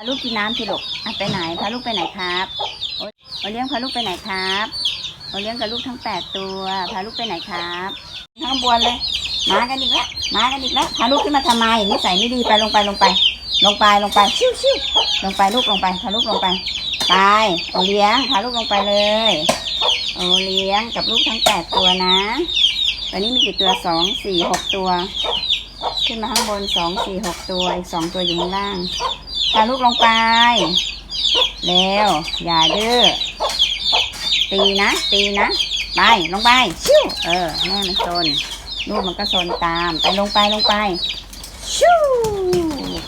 พาลูกกินน้ำสิลูกไปไหนพาลูกไปไหนครับโอเลี้ยงพาลูกไปไหนครับโอเลี้ยงกับลูกทั้งแปดตัวพาลูกไปไหนครับข้างบนเลยมากันอีกแล้วมากันอีกแล้วพาลูกขึ้นมาทำไมนิสัยไม่ดีไปลงไปลงไป ลงไปลงไปชิวชิวลงไปลูกลงไปพาลูกลงไปไปโอเลี้ยงพาลูกลงไปเลยโอเลี้ยงกับลูกทั้งแปดตัวนะตอนนี้มีกี่ตัวสองสี่หกตัว ขึ้นมาข้างบนสองสี่หกตัวอีกสองตัวอยู่ข้างล่าง พาลูกลงไปเร็วอย่าดื้อ ตีนะ ตีนะ ไป ลงไป ชิวเออ แม่มันซนลูกมันก็ซนตาม ไปลงไปลงไป ชิว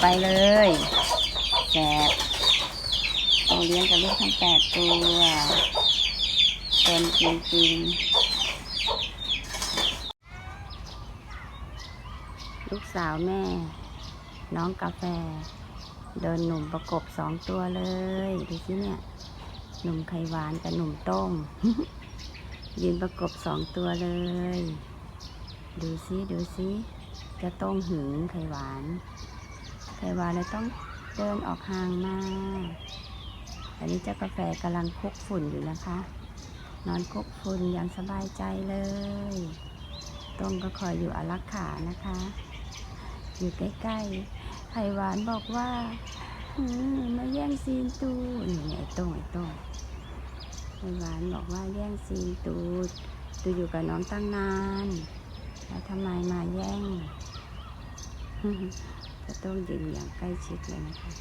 ไปเลยแสบโตเลี้ยงกับลูกทั้งแปดตัวซนจริงๆ ลูกสาวแม่ น้องกาแฟ เดินหนุ่มประกบสองตัวเลย ดูสิเนี่ย หนุ่มไข่หวานกับหนุ่มต้ม ยืนประกบสองตัวเลย ดูสิดูสิจะต้องหึงไข่หวาน ไข่หวานเลยต้องเดินออกห่างมาอันนี้เจ้ากาแฟกำลังคุกฝุ่นอยู่นะคะ นอนคุกฝุ่นอย่างสบายใจเลย ต้มก็คอยอยู่อารักขานะคะ อยู่ใกล้ๆ ไผ่หวานบอกว่ามาแย่งซีนตูนี่ไอ้ต้งไอ้ต้งไผ่หวานบอกว่าแย่งซีนตูตูอยู่กับน้องตั้งนานแล้วทำไมมาแย่งจะต้องยืนอย่างใกล้ชิดเลยนะคะ